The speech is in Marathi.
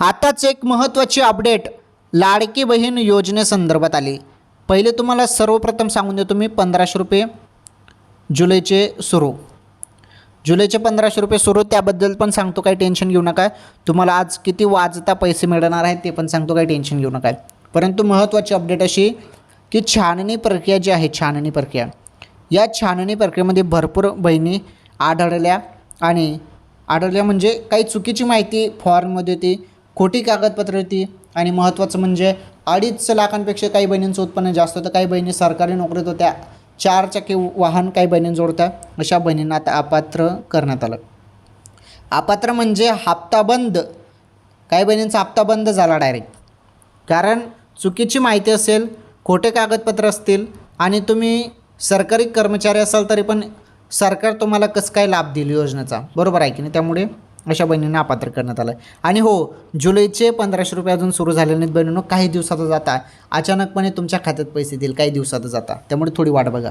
आताच एक महत्त्वाची अपडेट लाडकी बहीण योजनेसंदर्भात आली. पहिले तुम्हाला सर्वप्रथम सांगून देतो मी पंधराशे रुपये जुलैचे सुरू. जुलैचे पंधराशे रुपये सुरू त्याबद्दल पण सांगतो काही टेन्शन घेऊ नका. तुम्हाला आज किती वाजता पैसे मिळणार आहेत ते पण सांगतो काही टेन्शन घेऊ नका. परंतु महत्त्वाची अपडेट अशी की छाननी प्रक्रिया जी आहे छाननी प्रक्रिया. या छाननी प्रक्रियेमध्ये भरपूर बहिणी आढळल्या आणि आढळल्या म्हणजे काही चुकीची माहिती फॉर्ममध्ये होती खोटी कागदपत्र होती. आणि महत्त्वाचं म्हणजे अडीच लाखांपेक्षा काही बहिणींचं उत्पन्न जास्त होतं. काही बहिणी सरकारी नोकरीत होत्या. चार चाकी वाहन काही बहिणींजवळ होत्या अशा बहिणींना आता अपात्र करण्यात आलं. अपात्र म्हणजे हप्ता बंद काही बहिणींचा हप्ता बंद झाला डायरेक्ट कारण चुकीची माहिती असेल खोटे कागदपत्र असतील आणि तुम्ही सरकारी कर्मचारी असाल तरी पण सरकार तुम्हाला कसं काय लाभ देईल योजनेचा? बरोबर आहे की नाही? त्यामुळे अशा बहिणींना अपात्र करण्यात आलं आहे आणि हो जुलैचे पंधराशे रुपये अजून सुरू झाले नाहीत बहिणींनो. काही दिवसात जाता अचानकपणे तुमच्या खात्यात पैसे देईल काही दिवसात जाता त्यामुळे थोडी वाट बघा.